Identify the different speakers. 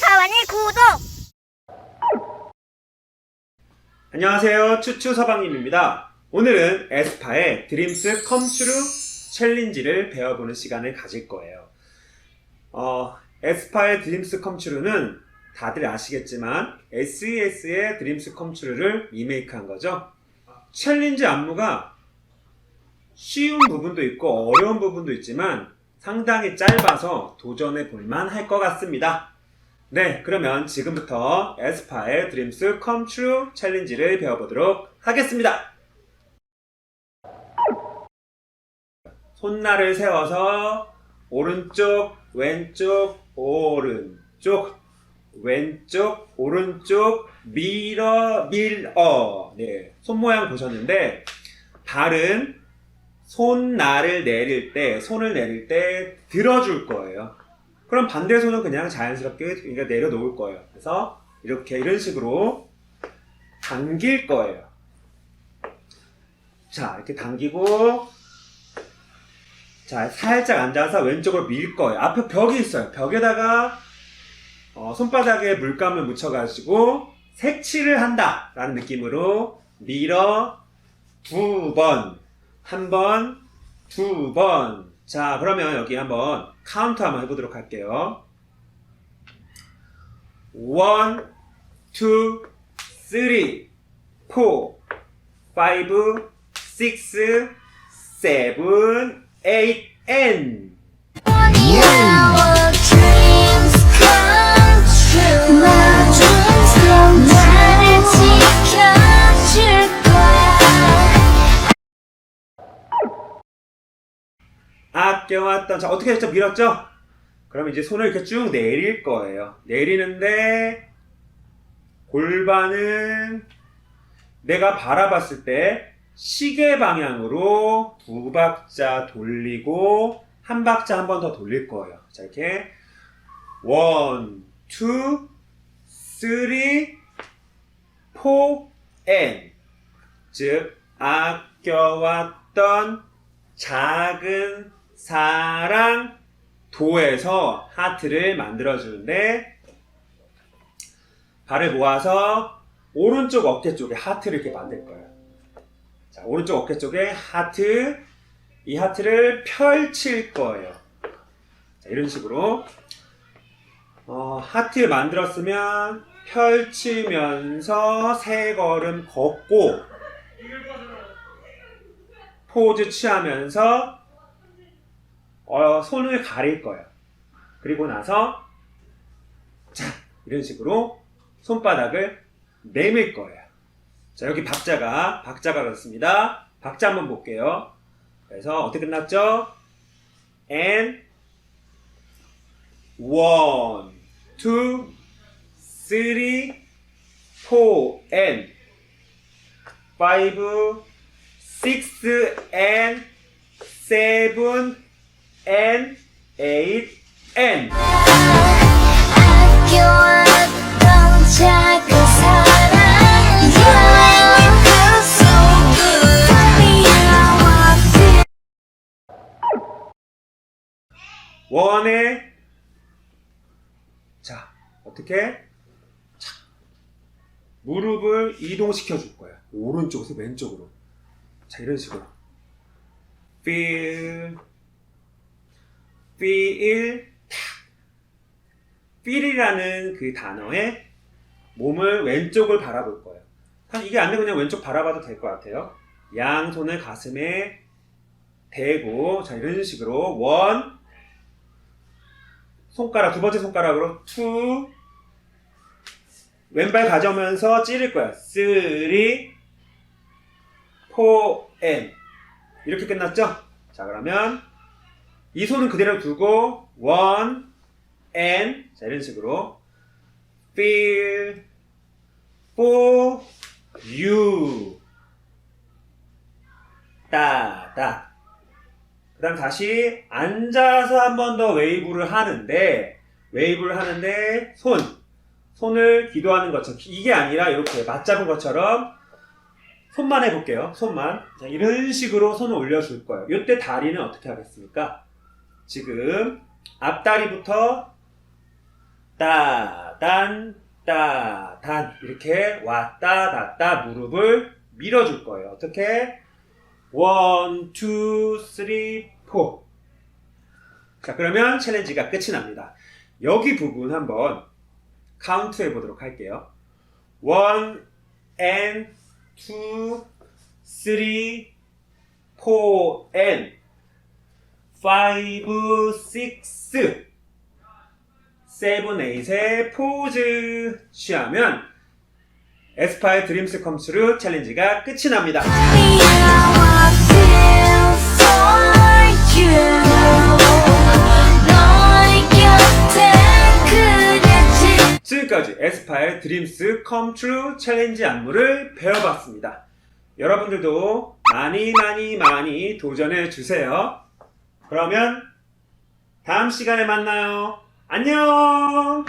Speaker 1: 사원이 구독!
Speaker 2: 안녕하세요. 추추 서방님입니다. 오늘은 에스파의 드림스 컴트루 챌린지를 배워보는 시간을 가질 거예요. 어, 에스파의 드림스 컴트루는 다들 아시겠지만 SES의 드림스 컴트루를 리메이크한 거죠. 챌린지 안무가 쉬운 부분도 있고 어려운 부분도 있지만 상당히 짧아서 도전해 볼만 할 것 같습니다. 네, 그러면 지금부터 에스파의 드림스 컴 트루 챌린지를 배워보도록 하겠습니다. 손날을 세워서 오른쪽, 왼쪽, 오른쪽, 왼쪽, 오른쪽, 밀어, 밀어. 네, 손 모양 보셨는데 발은 손날을 내릴 때, 손을 내릴 때 들어줄 거예요. 그럼 반대 손은 그냥 자연스럽게 그러니까 내려놓을 거예요. 그래서 이렇게 이런 식으로 당길 거예요. 자, 이렇게 당기고 자, 살짝 앉아서 왼쪽으로 밀 거예요. 앞에 벽이 있어요. 벽에다가 어, 손바닥에 물감을 묻혀가지고 색칠을 한다 라는 느낌으로 밀어 두 번, 한 번, 두 번. 자, 그러면 여기 한번 카운트 한번 해보도록 할게요. 원, 투, 쓰리, 포, 파이브, 식 아껴왔던, 자, 어떻게 했죠? 밀었죠? 그럼 이제 손을 이렇게 쭉 내릴 거예요. 내리는데, 골반은 내가 바라봤을 때 시계 방향으로 두 박자 돌리고 한 박자 한 번 더 돌릴 거예요. 자, 이렇게 원, 투, 쓰리, 포, 엔. 즉, 아껴왔던 작은 사랑 도에서 하트를 만들어 주는데 발을 모아서 오른쪽 어깨 쪽에 하트를 이렇게 만들 거예요. 자, 오른쪽 어깨 쪽에 하트, 이 하트를 펼칠 거예요. 자, 이런 식으로 어, 하트 만들었으면 펼치면서 세 걸음 걷고 포즈 취하면서 어, 손을 가릴 거예요. 그리고 나서 자 이런 식으로 손바닥을 내밀 거예요. 자 여기 박자가 박자가 그렇습니다. 박자 한번 볼게요. 그래서 어떻게 끝났죠? And one, two, three, four, and five, six, and seven, and eight, and
Speaker 1: 아껴왔던 작은 사랑. You make me feel so good. Tell me how I feel.
Speaker 2: 원에 자 어떻게 자, 무릎을 이동시켜 줄 거야 오른쪽에서 왼쪽으로 자 이런 식으로 feel 탁 feel이라는 그 단어에 몸을 왼쪽을 바라볼 거예요 한 이게 안 되면 그냥 왼쪽 바라봐도 될 것 같아요 양손을 가슴에 대고 자 이런 식으로 원 손가락 두 번째 손가락으로 투 왼발 가져오면서 찌를 거야. 쓰리 포엔 이렇게 끝났죠? 자 그러면 이 손은 그대로 두고 원엔자 이런 식으로. feel for you. 따다. 그 다음 다시 앉아서 한 번 더 웨이브를 하는데 웨이브를 하는데 손. 손을 기도하는 것처럼. 이게 아니라 이렇게 맞잡은 것처럼 손만 해볼게요. 손만. 자, 이런 식으로 손을 올려줄 거예요. 이때 다리는 어떻게 하겠습니까 지금 앞다리부터 따단 따단 이렇게 왔다 갔다 무릎을 밀어줄 거예요. 어떻게? 원, 투, 쓰리, 포. 자, 그러면 챌린지가 끝이 납니다. 여기 부분 한번 카운트 해보도록 할게요. 원, and, two, five, six, 세븐, 에잇의 포즈 취하면 에스파의 드림스 컴스루 챌린지가 끝이 납니다. 지금까지 에스파의 드림스 컴 트루 챌린지 안무를 배워봤습니다. 여러분들도 많이 많이 많이 도전해 주세요. 그러면 다음 시간에 만나요. 안녕!